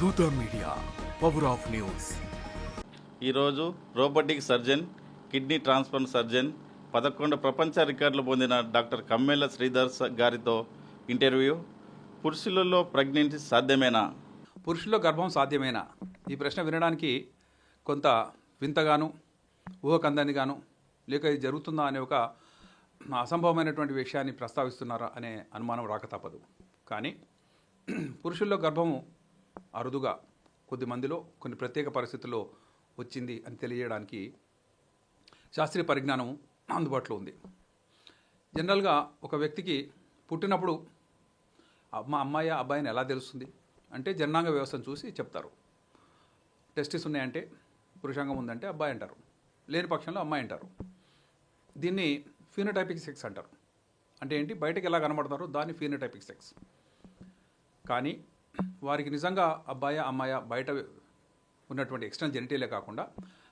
Dootha media power of news ఈరోజు robotic surgeon kidney transplant surgeon పదకొండు ప్రపంచ రికార్డులు పొందిన డాక్టర్ కమ్మెల శ్రీధర్ గారితో ఇంటర్వ్యూ. పురుషులలో ప్రెగ్నెన్సీ సాధ్యమేనా? పురుషుల్లో గర్భం సాధ్యమేనా? ఈ ప్రశ్న వినడానికి కొంత వింతగాను ఊహకందనిగాను లేక ఇది జరుగుతుందా అనే ఒక అసంభవమైనటువంటి విషయాన్ని ప్రస్తావిస్తున్నారా అనే అనుమానం రాక తప్పదు. కానీ పురుషుల్లో గర్భము అరుదుగా కొద్ది మందిలో కొన్ని ప్రత్యేక పరిస్థితుల్లో వచ్చింది అని తెలియజేయడానికి శాస్త్రీయ పరిజ్ఞానం అందుబాటులో ఉంది. జనరల్గా ఒక వ్యక్తికి పుట్టినప్పుడు అమ్మ అమ్మాయి అబ్బాయిని ఎలా తెలుస్తుంది? అంటే జనాంగ వ్యవస్థను చూసి చెప్తారు. టెస్టిస్ ఉన్నాయంటే పురుషాంగం ఉందంటే అబ్బాయి అంటారు. లేని పక్షంలో అమ్మాయి అంటారు. దీన్ని ఫీనోటైపిక్ సెక్స్ అంటారు. అంటే ఏంటి? బయటకు ఎలా కనబడతారో దాన్ని ఫీనోటైపిక్ సెక్స్. కానీ వారికి నిజంగా అబ్బాయి అమ్మాయ బయట ఉన్నటువంటి ఎక్స్టర్నల్ జెనిటీలే కాకుండా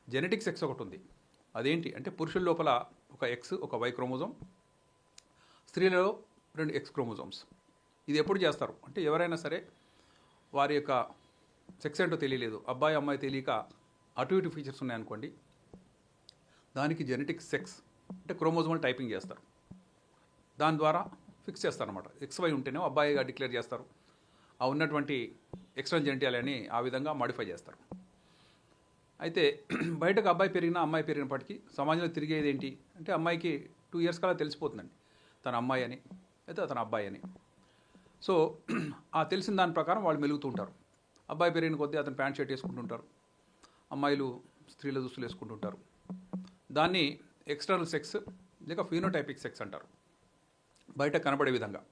జెనెటిక్ సెక్స్ ఒకటి ఉంది. అదేంటి అంటే పురుషుల లోపల ఒక ఎక్స్ ఒక వై క్రోమోజోమ్ స్త్రీలలో రెండు ఎక్స్ క్రోమోజోమ్స్ ఇది ఎప్పుడు చేస్తారు? అంటే ఎవరైనా సరే వారి యొక్క సెక్స్ ఏంటో తెలియలేదు. అబ్బాయి అమ్మాయి తెలియక అటు ఇటు ఫీచర్స్ ఉన్నాయనుకోండి దానికి జెనెటిక్ సెక్స్ అంటే క్రోమోజోమల్ టైపింగ్ చేస్తారు. దాని ద్వారా ఫిక్స్ చేస్తారనమాట ఎక్స్ వై ఉంటేనే అబ్బాయిగా డిక్లేర్ చేస్తారు. ఆ ఉన్నటువంటి ఎక్స్టర్నల్ జెంటియాలని అని ఆ విధంగా మాడిఫై చేస్తారు. అయితే బయటకు అబ్బాయి పెరిగినా అమ్మాయి పెరిగినప్పటికీ సమాజంలో తిరిగేది ఏంటి? అంటే అమ్మాయికి టూ ఇయర్స్ కల్లా తెలిసిపోతుందండి. తన అమ్మాయి అని అయితే అతను అబ్బాయి అని. సో ఆ తెలిసిన దాని ప్రకారం వాళ్ళు మెలుగుతూ ఉంటారు. అబ్బాయి పెరిగిన కొద్దీ అతను ప్యాంట్ షర్ట్ వేసుకుంటుంటారు అమ్మాయిలు స్త్రీల దుస్తులు వేసుకుంటుంటారు దాన్ని ఎక్స్టర్నల్ సెక్స్ లేక ఫీనోటైపిక్ సెక్స్ అంటారు. బయట కనబడే విధంగా.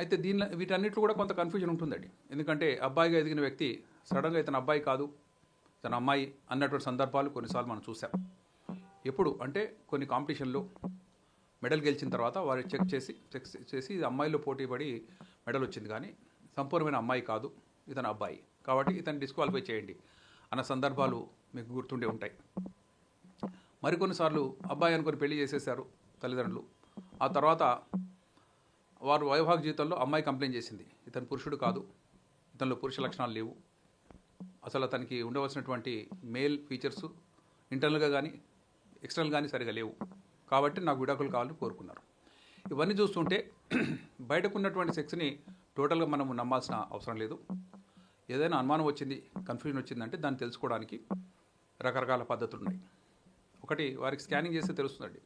అయితే దీనిలో వీటన్నిటిలో కూడా కొంత కన్ఫ్యూజన్ ఉంటుందండి. ఎందుకంటే అబ్బాయిగా ఎదిగిన వ్యక్తి సడన్గా ఇతను అబ్బాయి కాదు తన అమ్మాయి అన్నటువంటి సందర్భాలు కొన్నిసార్లు మనం చూసాం ఎప్పుడు? అంటే కొన్ని కాంపిటీషన్లో మెడల్ గెలిచిన తర్వాత వారు చెక్ చేసి చెక్ చేసి ఇది అమ్మాయిలో పోటీ పడి మెడల్ వచ్చింది కానీ సంపూర్ణమైన అమ్మాయి కాదు ఇతను అబ్బాయి. కాబట్టి ఇతను డిస్క్వాలిఫై చేయండి అన్న సందర్భాలు మీకు గుర్తుండే ఉంటాయి. మరికొన్నిసార్లు అబ్బాయి అనుకొని పెళ్ళి చేసేసారు తల్లిదండ్రులు. ఆ తర్వాత వారు వైవాహిక జీవితంలో అమ్మాయి కంప్లైంట్ చేసింది. ఇతను పురుషుడు కాదు. ఇతనిలో పురుష లక్షణాలు లేవు. అసలు అతనికి ఉండవలసినటువంటి మేల్ ఫీచర్స్ ఇంటర్నల్గా కానీ ఎక్స్టర్నల్ కానీ సరిగా లేవు. కాబట్టి నాకు విడాకులు కావాలని కోరుకున్నారు. ఇవన్నీ చూస్తుంటే బయటకు ఉన్నటువంటి సెక్స్ని టోటల్గా మనం నమ్మాల్సిన అవసరం లేదు. ఏదైనా అనుమానం వచ్చింది కన్ఫ్యూజన్ వచ్చిందంటే దాన్ని తెలుసుకోవడానికి రకరకాల పద్ధతులు ఉన్నాయి ఒకటి వారికి స్కానింగ్ చేస్తే తెలుస్తుందండి.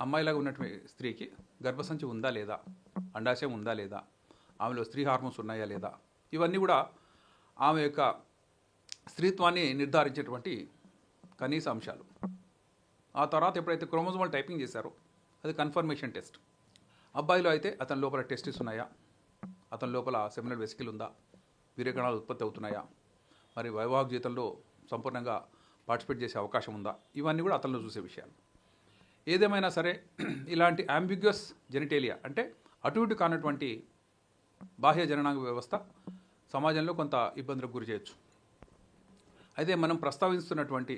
అమ్మాయిలాగా ఉన్నటువంటి స్త్రీకి గర్భసంచి ఉందా లేదా? అండాశయం ఉందా లేదా? ఆమెలో స్త్రీ హార్మోన్స్ ఉన్నాయా లేదా? ఇవన్నీ కూడా ఆమె యొక్క స్త్రీత్వాన్ని నిర్ధారించేటువంటి కనీస అంశాలు. ఆ తర్వాత ఎప్పుడైతే క్రోమోజోమల్ టైపింగ్ చేశారో అది కన్ఫర్మేషన్ టెస్ట్. అబ్బాయిలో అయితే అతని లోపల టెస్టిస్ ఉన్నాయా? అతని లోపల సెమినల్ వెసికిల్ ఉందా? వీర్యకణాలు ఉత్పత్తి అవుతున్నాయా? మరి వైవాహిక జీవితంలో సంపూర్ణంగా పార్టిసిపేట్ చేసే అవకాశం ఉందా? ఇవన్నీ కూడా అతనిలో చూసే విషయాలు. ఏదేమైనా సరే ఇలాంటి అంబిగ్యస్ జెనిటేలియా అంటే అటు ఇటు కానటువంటి బాహ్య జననాంగ వ్యవస్థ సమాజంలో కొంత ఇబ్బందులకు గురి చేయొచ్చు. అయితే మనం ప్రస్తావిస్తున్నటువంటి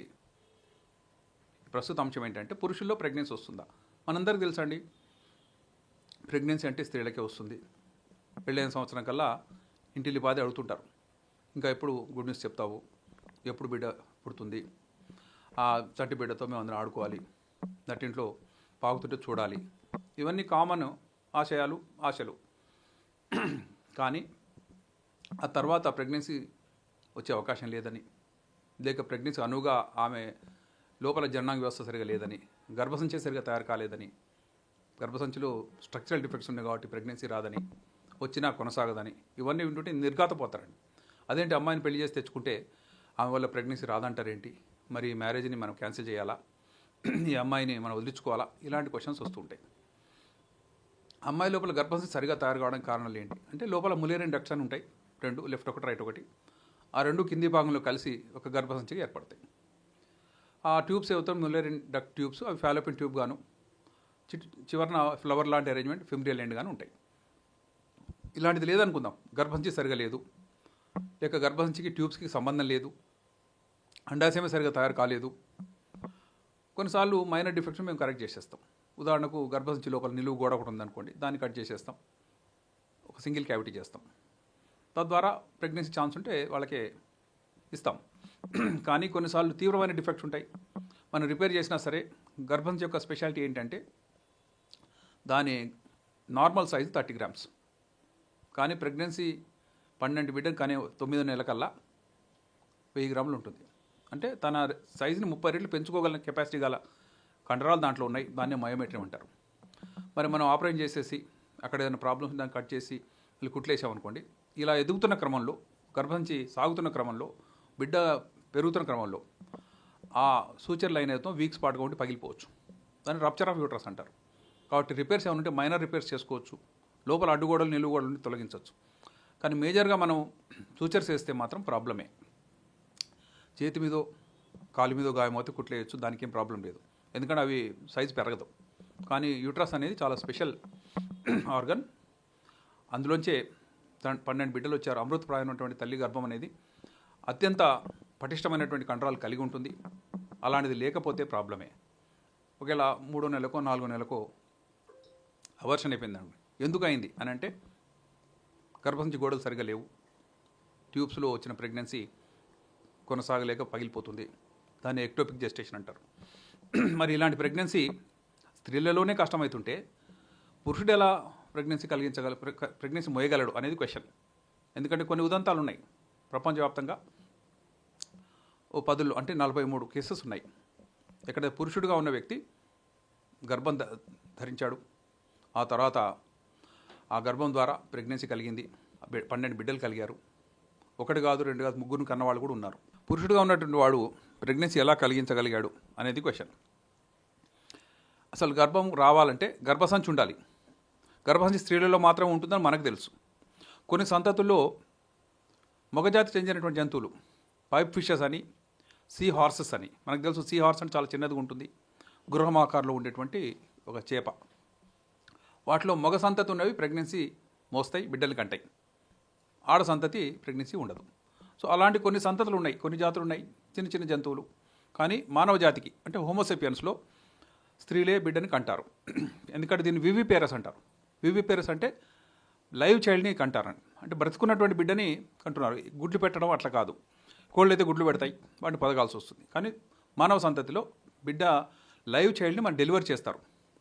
ప్రస్తుత అంశం ఏంటంటే పురుషుల్లో ప్రెగ్నెన్సీ వస్తుందా? మనందరికీ తెలుసండి ప్రెగ్నెన్సీ అంటే స్త్రీలకే వస్తుంది. పెళ్ళైన సంవత్సరం కల్లా ఇంటిల్లి బాధ అడుగుతుంటారు. ఇంకా ఎప్పుడు గుడ్ న్యూస్ చెప్తావు? ఎప్పుడు బిడ్డ పుడుతుంది? ఆ చట్టి బిడ్డతో మేము అందరం ఆడుకోవాలి. నట్టింట్లో పాకుతుంటే చూడాలి. ఇవన్నీ కామన్ ఆశయాలు ఆశలు. కానీ ఆ తర్వాత ప్రెగ్నెన్సీ వచ్చే అవకాశం లేదని. లేక ప్రెగ్నెన్సీ అనువుగా ఆమె లోపల జనాంగ వ్యవస్థ సరిగా లేదని. గర్భసంచి సరిగా తయారు కాలేదని. గర్భసంచిలో స్ట్రక్చరల్ డిఫెక్ట్స్ ఉన్నాయి కాబట్టి ప్రెగ్నెన్సీ రాదని. వచ్చినా కొనసాగదని. ఇవన్నీ వింటుంటే నిర్ఘాతపోతారండి. అదేంటి అమ్మాయిని పెళ్ళి చేసి తెచ్చుకుంటే ఆమె వల్ల ప్రెగ్నెన్సీ రాదంటారేంటి? మరి మ్యారేజ్ని మనం క్యాన్సిల్ చేయాలా? ఈ అమ్మాయిని మనం వదిలించుకోవాలా? ఇలాంటి క్వశ్చన్స్ వస్తుంటాయి. అమ్మాయి లోపల గర్భసంచి సరిగా తయారు కావడానికి కారణాలు ఏంటి? అంటే లోపల ములేరియన్ డక్ట్స్ అని ఉంటాయి. రెండు లెఫ్ట్ ఒకటి రైట్ ఒకటి. ఆ రెండు కింది భాగంలో కలిసి ఒక గర్భసంచిగా ఏర్పడతాయి. ఆ ట్యూబ్స్ ఏవతాం ములేరియన్ డక్ ట్యూబ్స్ అవి ఫాలోపిన్ ట్యూబ్ గాను చి- చివరన ఫ్లవర్ లాంటి అరేంజ్మెంట్ ఫిమ్రియల్ ఎండ్ గాను ఉంటాయి. ఇలాంటిది లేదనుకుందాం. గర్భసంచి సరిగా లేదు. లేక గర్భసంచికి ట్యూబ్స్కి సంబంధం లేదు. అండాశయమే సరిగా తయారు కాలేదు. కొన్నిసార్లు మైనర్ డిఫెక్ట్స్ మేము కరెక్ట్ చేసేస్తాం. ఉదాహరణకు గర్భసంచి లోపల నిలువు గోడ ఒకటి ఉందనుకోండి దాన్ని కట్ చేసేస్తాం. ఒక సింగిల్ క్యావిటీ చేస్తాం. తద్వారా ప్రెగ్నెన్సీ ఛాన్స్ ఉంటే వాళ్ళకి ఇస్తాం. కానీ కొన్నిసార్లు తీవ్రమైన డిఫెక్ట్స్ ఉంటాయి. మనం రిపేర్ చేసినా సరే గర్భంశి యొక్క స్పెషాలిటీ ఏంటంటే దాని నార్మల్ సైజు థర్టీ గ్రామ్స్. కానీ ప్రెగ్నెన్సీ పన్నెండు బిడ్డ కానీ తొమ్మిదో నెలల కల్లా వెయ్యి గ్రాములు ఉంటుంది. అంటే తన సైజుని ముప్పై రెట్లు పెంచుకోగల కెపాసిటీ గల కండరాలు దాంట్లో ఉన్నాయి. దాన్ని మయోమెట్రీ అంటారు. మరి మనం ఆపరేట్ చేసేసి అక్కడ ఏదైనా ప్రాబ్లమ్స్ దాన్ని కట్ చేసి వీళ్ళు కుట్లేసామనుకోండి ఇలా ఎదుగుతున్న క్రమంలో గర్భంచి సాగుతున్న క్రమంలో బిడ్డ పెరుగుతున్న క్రమంలో ఆ సూచర్ లైన్ అయితే వీక్ స్పాట్గా ఉండి పగిలిపోవచ్చు. దాన్ని రప్చర్ ఆఫ్ యూట్రస్ అంటారు. కాబట్టి రిపేర్స్ ఏమైనా ఉంటే మైనర్ రిపేర్స్ చేసుకోవచ్చు. లోపల అడ్డుగోడలు నిలువుగోడలు తొలగించవచ్చు. కానీ మేజర్గా మనం సూచర్స్ వేస్తే మాత్రం ప్రాబ్లమే చేతి మీదో కాలు మీదో గాయమవుతే కుట్లేయచ్చు దానికి ఏం ప్రాబ్లం లేదు. ఎందుకంటే అవి సైజు పెరగదు. కానీ యూట్రస్ అనేది చాలా స్పెషల్ ఆర్గన్. అందులోంచే దాని పన్నెండు బిడ్డలు వచ్చారు. అమృతప్రాయమైనటువంటి తల్లి గర్భం అనేది అత్యంత పటిష్టమైనటువంటి కండరాలు కలిగి ఉంటుంది. అలాంటిది లేకపోతే ప్రాబ్లమే. ఒకవేళ మూడో నెలకో నాలుగో నెలకో అవర్షన్ అయిపోయిందండి ఎందుకు అయింది? అని అంటే గర్భసంచి గోడలు సరిగా లేవు. ట్యూబ్స్లో వచ్చిన ప్రెగ్నెన్సీ కొనసాగలేక పగిలిపోతుంది. దాన్ని ఎక్టోపిక్ జెస్టేషన్ అంటారు. మరి ఇలాంటి ప్రెగ్నెన్సీ స్త్రీలలోనే కష్టమవుతుంటే పురుషుడు ఎలా ప్రెగ్నెన్సీ కలిగించగల ప్రెగ్నెన్సీ మోయగలడు అనేది క్వశ్చన్ ఎందుకంటే కొన్ని ఉదంతాలు ఉన్నాయి ప్రపంచవ్యాప్తంగా. ఓ పదులు అంటే నలభై మూడు కేసెస్ ఉన్నాయి. ఇక్కడ పురుషుడుగా ఉన్న వ్యక్తి గర్భం ధ- ధరించాడు. ఆ తర్వాత ఆ గర్భం ద్వారా ప్రెగ్నెన్సీ కలిగింది. పన్నెండు బిడ్డలు కలిగారు. ఒకటి కాదు రెండు కాదు ముగ్గురు కన్నవాళ్ళు కూడా ఉన్నారు. పురుషుడుగా ఉన్నటువంటి వాడు ప్రెగ్నెన్సీ ఎలా కలిగించగలిగాడు అనేది క్వశ్చన్ అసలు గర్భం రావాలంటే గర్భసంచి ఉండాలి. గర్భసంచి స్త్రీలలో మాత్రమే ఉంటుందని మనకు తెలుసు. కొన్ని సంతతుల్లో మగజాతి చెందినటువంటి జంతువులు పైప్ ఫిషెస్ అని సీ హార్సెస్ అని మనకు తెలుసు సీ హార్స్ అంటే చాలా చిన్నదిగా ఉంటుంది. గృహం ఆకారంలో ఉండేటువంటి ఒక చేప. వాటిలో మగ సంతతి ఉన్నవి ప్రెగ్నెన్సీ మోస్తాయి బిడ్డలు కంటాయి ఆడ సంతతి ప్రెగ్నెన్సీ ఉండదు. సో అలాంటి కొన్ని సంతతులు ఉన్నాయి కొన్ని జాతులు ఉన్నాయి చిన్న చిన్న జంతువులు. కానీ మానవ జాతికి అంటే హోమోసెపియన్స్లో స్త్రీలే బిడ్డని కంటారు. ఎందుకంటే దీన్ని వివిపేరస్ అంటారు. వివిపేరస్ అంటే లైవ్ చైల్డ్ని కంటారని. అంటే బ్రతుకున్నటువంటి బిడ్డని కంటున్నారు. గుడ్లు పెట్టడం అట్లా కాదు. కోళ్ళు అయితే గుడ్లు పెడతాయి వాటిని పదగాల్సి వస్తుంది. కానీ మానవ సంతతిలో బిడ్డ లైవ్ చైల్డ్ని మనం డెలివర్ చేస్తారు.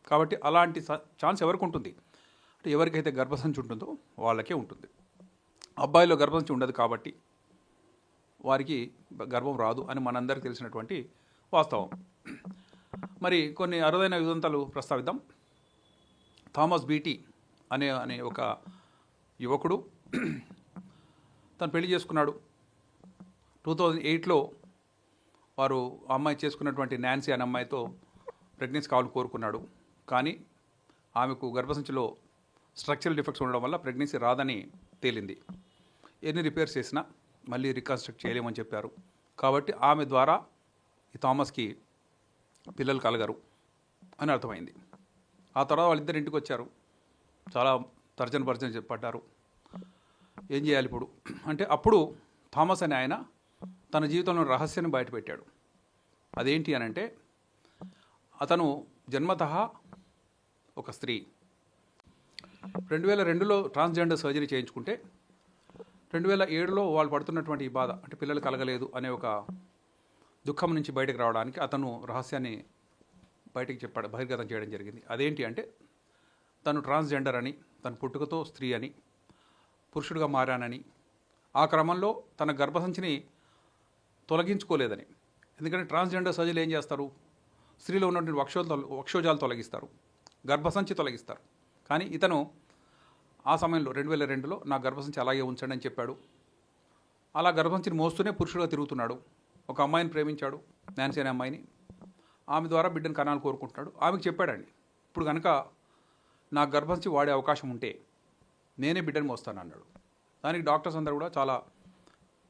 కాబట్టి అలాంటి ఛాన్స్ ఎవరికి ఉంటుంది? అంటే ఎవరికైతే గర్భసంచి ఉంటుందో వాళ్ళకే ఉంటుంది. అబ్బాయిలో గర్భసంచి ఉండదు కాబట్టి వారికి గర్భం రాదు అని మనందరికీ తెలిసినటువంటి వాస్తవం. మరి కొన్ని అరుదైన విదంతాలు ప్రస్తావిద్దాం. థామస్ బీటీ అనే అనే ఒక యువకుడు తను పెళ్ళి చేసుకున్నాడు. టూ థౌజండ్ ఎయిట్లో వారు ఆ అమ్మాయి చేసుకున్నటువంటి నాన్సీ అనే అమ్మాయితో ప్రెగ్నెన్సీ కావాలని కోరుకున్నాడు. కానీ ఆమెకు గర్భసంచిలో స్ట్రక్చరల్ డిఫెక్ట్స్ ఉండడం వల్ల ప్రెగ్నెన్సీ రాదని తేలింది. ఎన్ని రిపేర్స్ చేసినా మళ్ళీ రికన్స్ట్రక్ట్ చేయలేమని చెప్పారు. కాబట్టి ఆమె ద్వారా ఈ థామస్కి పిల్లలు కలగరు అని అర్థమైంది. ఆ తర్వాత వాళ్ళిద్దరు ఇంటికి వచ్చారు. చాలా తర్జన భర్జన పడ్డారు. ఏం చేయాలి ఇప్పుడు? అంటే అప్పుడు థామస్ అనే ఆయన తన జీవితంలో రహస్యాన్ని బయటపెట్టాడు. అదేంటి అని అంటే అతను జన్మత ఒక స్త్రీ. రెండు వేల రెండులో ట్రాన్స్జెండర్ సర్జరీ చేయించుకుంటే రెండు వేల ఏడులో వాళ్ళు పడుతున్నటువంటి ఈ బాధ అంటే పిల్లలు కలగలేదు అనే ఒక దుఃఖం నుంచి బయటకు రావడానికి అతను రహస్యాన్ని బయటికి చెప్పాడు బహిర్గతం చేయడం జరిగింది. అదేంటి అంటే తను ట్రాన్స్జెండర్ అని తన పుట్టుకతో స్త్రీ అని పురుషుడిగా మారానని ఆ క్రమంలో తన గర్భసంచిని తొలగించుకోలేదని. ఎందుకంటే ట్రాన్స్జెండర్ సర్జరీలు ఏం చేస్తారు? స్త్రీలో ఉన్నటువంటి వక్షో వక్షోజాలు తొలగిస్తారు గర్భసంచి తొలగిస్తారు. కానీ ఇతను ఆ సమయంలో రెండు వేల రెండులో నా గర్భసంచి అలాగే ఉంచండి అని చెప్పాడు. అలా గర్భసంచిని మోస్తూనే పురుషుడుగా తిరుగుతున్నాడు. ఒక అమ్మాయిని ప్రేమించాడు నాన్సీ అనే అమ్మాయిని. ఆమె ద్వారా బిడ్డను కనాలు కోరుకుంటున్నాడు. ఆమెకు చెప్పాడండి ఇప్పుడు కనుక నా గర్భంచి వాడే అవకాశం ఉంటే నేనే బిడ్డను మోస్తాను అన్నాడు. దానికి డాక్టర్స్ అందరూ కూడా చాలా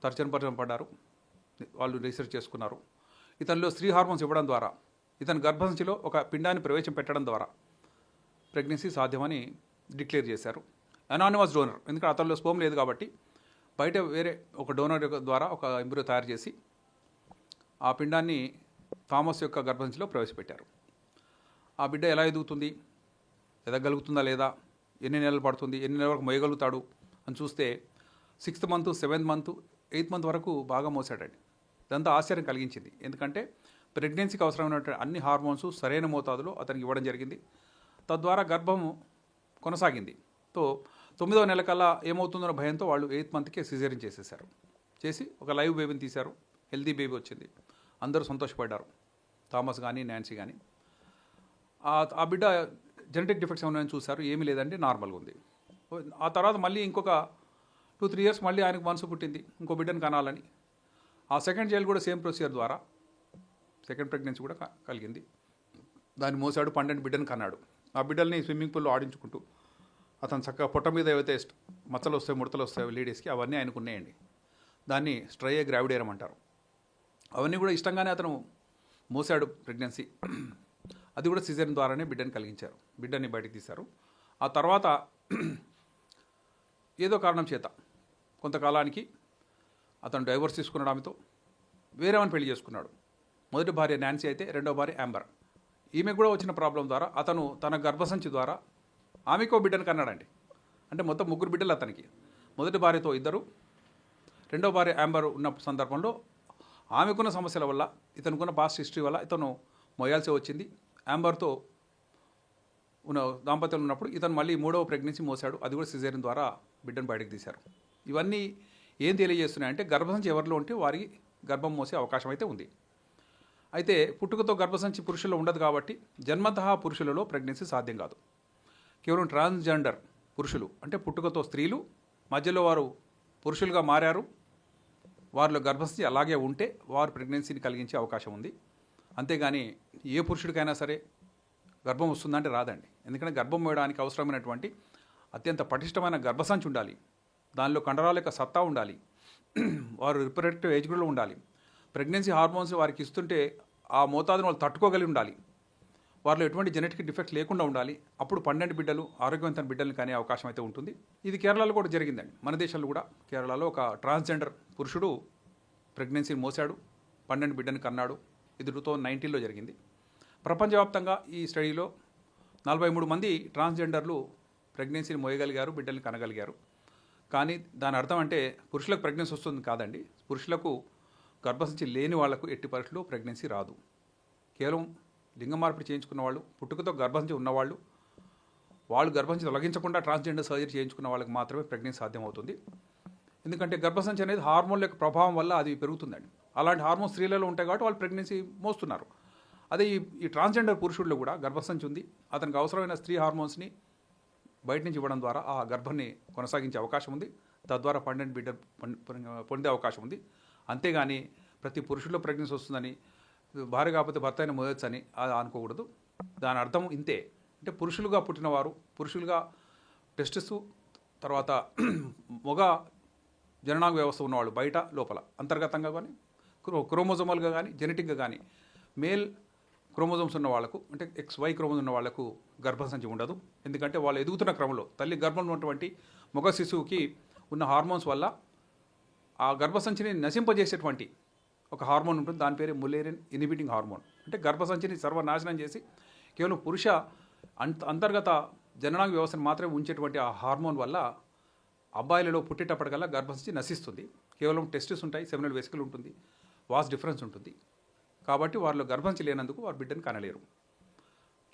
తర్చన పరిచయం పడ్డారు. వాళ్ళు రీసెర్చ్ చేసుకున్నారు. ఇతనిలో స్త్రీ హార్మోన్స్ ఇవ్వడం ద్వారా ఇతని గర్భసంచిలో ఒక పిండాన్ని ప్రవేశపెట్టడం ద్వారా ప్రెగ్నెన్సీ సాధ్యమని డిక్లేర్ చేశారు. అనానిమస్ డోనర్ ఎందుకంటే అతనిలో స్పోమ్ లేదు కాబట్టి బయట వేరే ఒక డోనర్ యొక్క ద్వారా ఒక ఎంబ్రో తయారు చేసి ఆ పిండాన్ని థామస్ యొక్క గర్భంశిలో ప్రవేశపెట్టారు. ఆ బిడ్డ ఎలా ఎదుగుతుంది? ఎదగలుగుతుందా లేదా? ఎన్ని నెలలు పడుతుంది? ఎన్ని నెలల వరకు మోయగలుగుతాడు? అని చూస్తే sixth month seventh month eighth month వరకు బాగా మోసాడండి. ఇదంతా ఆశ్చర్యం కలిగించింది. ఎందుకంటే ప్రెగ్నెన్సీకి అవసరమైనటువంటి అన్ని హార్మోన్స్ సరైన మోతాదులో అతనికి ఇవ్వడం జరిగింది. తద్వారా గర్భం కొనసాగింది. తో తొమ్మిదో నెల కల్లా ఏమవుతుందన్న భయంతో వాళ్ళు ఎయిత్ మంత్కే సిజేరియన్ చేసేసారు చేసి ఒక లైవ్ బేబీని తీశారు. హెల్తీ బేబీ వచ్చింది. అందరూ సంతోషపడ్డారు. థామస్ కానీ నాన్సీ కానీ ఆ- బిడ్డ జెనెటిక్ డిఫెక్ట్స్ ఏమైనా చూశారు? ఏమీ లేదంటే నార్మల్గా ఉంది. ఆ తర్వాత మళ్ళీ ఇంకొక టూ త్రీ ఇయర్స్ మళ్ళీ ఆయనకు మనసు పుట్టింది. ఇంకో బిడ్డను కనాలని. ఆ సెకండ్ చైల్డ్ కూడా సేమ్ ప్రొసీజర్ ద్వారా సెకండ్ ప్రెగ్నెన్సీ కూడా కలిగింది. దాన్ని మోసాడు పన్నెండు బిడ్డను కన్నాడు. ఆ బిడ్డల్ని స్విమ్మింగ్ పూల్లో ఆడించుకుంటూ అతను చక్కగా పొట్ట మీద ఏవైతే మచ్చలు వస్తాయి ముడతలు వస్తాయి లేడీస్కి అవన్నీ ఆయనకు ఉన్నాయండి. దాన్ని స్ట్రయే గ్రావిడేరం అంటారు. అవన్నీ కూడా ఇష్టంగానే అతను మోసాడు ప్రెగ్నెన్సీ. అది కూడా సిజన్ ద్వారానే బిడ్డని కలిగించారు. బిడ్డని బయటకు తీశారు. ఆ తర్వాత ఏదో కారణం చేత కొంతకాలానికి అతను డైవర్స్ తీసుకున్నాడు ఆమెతో. వేరేమని పెళ్ళి చేసుకున్నాడు. మొదటి భార్య నాన్సీ అయితే రెండో భార్య యాంబర్. ఈమె కూడా వచ్చిన ప్రాబ్లం ద్వారా అతను తన గర్భసంచి ద్వారా ఆమెకో బిడ్డను కన్నాడండి. అంటే మొత్తం ముగ్గురు బిడ్డలు అతనికి. మొదటి భార్యతో ఇద్దరు. రెండో భార్య యాంబర్ ఉన్న సందర్భంలో ఆమెకున్న సమస్యల వల్ల ఇతనుకున్న పాస్ట్ హిస్టరీ వల్ల ఇతను మోయాల్సి వచ్చింది. యాంబర్తో ఉన్న దాంపత్యం ఉన్నప్పుడు ఇతను మళ్ళీ మూడవ ప్రెగ్నెన్సీ మోసాడు అది కూడా సిజేరియన్ ద్వారా బిడ్డను బయటకు తీశారు. ఇవన్నీ ఏం తెలియజేస్తున్నాయంటే గర్భసంచి ఎవరిలో ఉంటే వారికి గర్భం మోసే అవకాశం అయితే ఉంది. అయితే పుట్టుకతో గర్భసంచి పురుషుల్లో ఉండదు కాబట్టి జన్మతః పురుషులలో ప్రెగ్నెన్సీ సాధ్యం కాదు. కేవలం ట్రాన్స్జెండర్ పురుషులు అంటే పుట్టుకతో స్త్రీలు మధ్యలో వారు పురుషులుగా మారారు. వారిలో గర్భస్థితి అలాగే ఉంటే వారు ప్రెగ్నెన్సీని కలిగించే అవకాశం ఉంది. అంతేగాని ఏ పురుషుడికైనా సరే గర్భం వస్తుందంటే రాదండి. ఎందుకంటే గర్భం వేయడానికి అవసరమైనటువంటి అత్యంత పటిష్టమైన గర్భసంచి ఉండాలి. దానిలో కండరాల యొక్క సత్తా ఉండాలి. వారు రిప్రొడక్టివ్ ఏజ్ కూడా ఉండాలి. ప్రెగ్నెన్సీ హార్మోన్స్ వారికి ఇస్తుంటే ఆ మోతాదును వాళ్ళు తట్టుకోగలిగి ఉండాలి. వారిలో ఎటువంటి జెనెటిక్ డిఫెక్ట్ లేకుండా ఉండాలి. అప్పుడు పన్నెండు బిడ్డలు ఆరోగ్యవంతమైన బిడ్డలు కానీ అవకాశం అయితే ఉంటుంది. ఇది కేరళలో కూడా జరిగిందండి. మన దేశంలో కూడా కేరళలో ఒక ట్రాన్స్జెండర్ పురుషుడు ప్రెగ్నెన్సీని మోసాడు పన్నెండు బిడ్డను కన్నాడు. ఇది టూ థౌజండ్ నైన్టీన్లో జరిగింది. ప్రపంచవ్యాప్తంగా ఈ స్టడీలో నలభై మూడు మంది ట్రాన్స్జెండర్లు ప్రెగ్నెన్సీని మోయగలిగారు బిడ్డల్ని కనగలిగారు. కానీ దాని అర్థం అంటే పురుషులకు ప్రెగ్నెన్సీ వస్తుంది కాదండి. పురుషులకు గర్భసంచి లేని వాళ్ళకు ఎట్టి పరిస్థితుల్లో ప్రెగ్నెన్సీ రాదు. కేవలం లింగ మార్పిడి చేయించుకున్న వాళ్ళు పుట్టుకతో గర్భంచి ఉన్నవాళ్ళు వాళ్ళు గర్భంచి తొలగించకుండా ట్రాన్స్జెండర్ సర్జరీ చేయించుకున్న వాళ్ళకి మాత్రమే ప్రెగ్నెన్సీ సాధ్యమవుతుంది ఎందుకంటే గర్భసంచి అనేది హార్మోన్ల యొక్క ప్రభావం వల్ల అది పెరుగుతుందండి అలాంటి హార్మోన్ స్త్రీలలో ఉంటాయి కాబట్టి వాళ్ళు ప్రెగ్నెన్సీ మోస్తున్నారు అదే ఈ ఈ ట్రాన్స్జెండర్ పురుషుల్లో కూడా గర్భసంచి ఉంది అతనికి అవసరమైన స్త్రీ హార్మోన్స్ని బయట నుంచి ఇవ్వడం ద్వారా ఆ గర్భాన్ని కొనసాగించే అవకాశం ఉంది తద్వారా పన్నెండు బిడ్డ పొందే అవకాశం ఉంది అంతేగాని ప్రతి పురుషుల్లో ప్రెగ్నెన్సీ వస్తుందని భార్య కాకపోతే భర్త అయిన మోయొచ్చు అని అది అనుకోకూడదు. దాని అర్థం ఇంతే. అంటే పురుషులుగా పుట్టినవారు పురుషులుగా టెస్టిస్ తర్వాత మొగ జననాంగ వ్యవస్థ ఉన్నవాళ్ళు బయట లోపల. అంతర్గతంగా కానీ క్రో క్రోమోజోమల్గా కానీ జెనెటిక్గా కానీ మేల్ క్రోమోజోమ్స్ ఉన్న వాళ్ళకు అంటే ఎక్స్ వై క్రోమోజోమ్ ఉన్న వాళ్ళకు గర్భసంచి ఉండదు. ఎందుకంటే వాళ్ళు ఎదుగుతున్న క్రమంలో తల్లి గర్భంలో ఉన్నటువంటి మగ శిశువుకి ఉన్న హార్మోన్స్ వల్ల ఆ గర్భసంచిని నశింపజేసేటువంటి ఒక హార్మోన్ ఉంటుంది. దాని పేరు ములేరియన్ ఇనిబిటింగ్ హార్మోన్. అంటే గర్భసంచిని సర్వనాశనం చేసి కేవలం పురుష అంత అంతర్గత జననాంగ వ్యవస్థను మాత్రమే ఉంచేటువంటి ఆ హార్మోన్ వల్ల అబ్బాయిలలో పుట్టేటప్పటికల్లా గర్భసంచి నశిస్తుంది. కేవలం టెస్టిస్ ఉంటాయి. సెమినల్ వెసికల్ ఉంటుంది. వాస్ డిఫరెన్స్ ఉంటుంది. కాబట్టి వారిలో గర్భంచి లేనందుకు వారు బిడ్డను కనలేరు.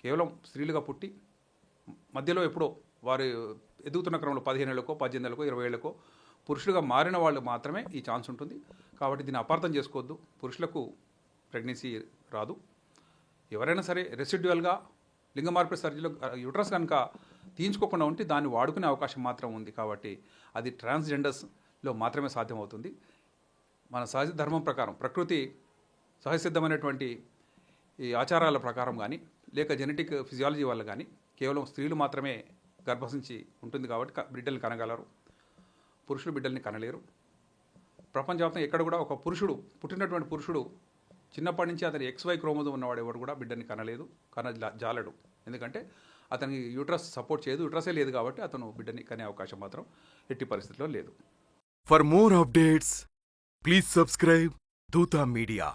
కేవలం స్త్రీలుగా పుట్టి మధ్యలో ఎప్పుడో వారు ఎదుగుతున్న క్రమంలో పదిహేను ఏళ్ళకో పద్దెనిమిది ఏళ్ళకో ఇరవై ఏళ్ళకో పురుషులుగా మారిన వాళ్ళు మాత్రమే ఈ ఛాన్స్ ఉంటుంది. కాబట్టి దీన్ని అపార్థం చేసుకోవద్దు. పురుషులకు ప్రెగ్నెన్సీ రాదు. ఎవరైనా సరే రెసిడ్యువల్గా లింగ మార్పిడి సర్జరీలో యూట్రస్ కనుక తీయించుకోకుండా ఉంటే దాన్ని వాడుకునే అవకాశం మాత్రం ఉంది. కాబట్టి అది ట్రాన్స్జెండర్స్లో మాత్రమే సాధ్యమవుతుంది. మన సహజ ధర్మం ప్రకారం ప్రకృతి సహజసిద్ధమైనటువంటి ఈ ఆచారాల ప్రకారం కానీ లేక జెనెటిక్ ఫిజియాలజీ వల్ల కానీ కేవలం స్త్రీలు మాత్రమే గర్భసించి ఉంటుంది కాబట్టి క- కనగలరు. పురుషులు బిడ్డల్ని కనలేరు. ప్రపంచవ్యాప్తంగా ఎక్కడ కూడా ఒక పురుషుడు పుట్టినటువంటి పురుషుడు చిన్నప్పటి నుంచి అతని ఎక్స్ వై క్రోమోజోమ్ ఉన్నవాడు ఎవడు కూడా బిడ్డని కనలేదు కన జాలడు. ఎందుకంటే అతనికి యూట్రస్ సపోర్ట్ చేయదు యూట్రసే లేదు కాబట్టి అతను బిడ్డని కనే అవకాశం మాత్రం ఎట్టి పరిస్థితిలో లేదు. For more updates please subscribe Dootha media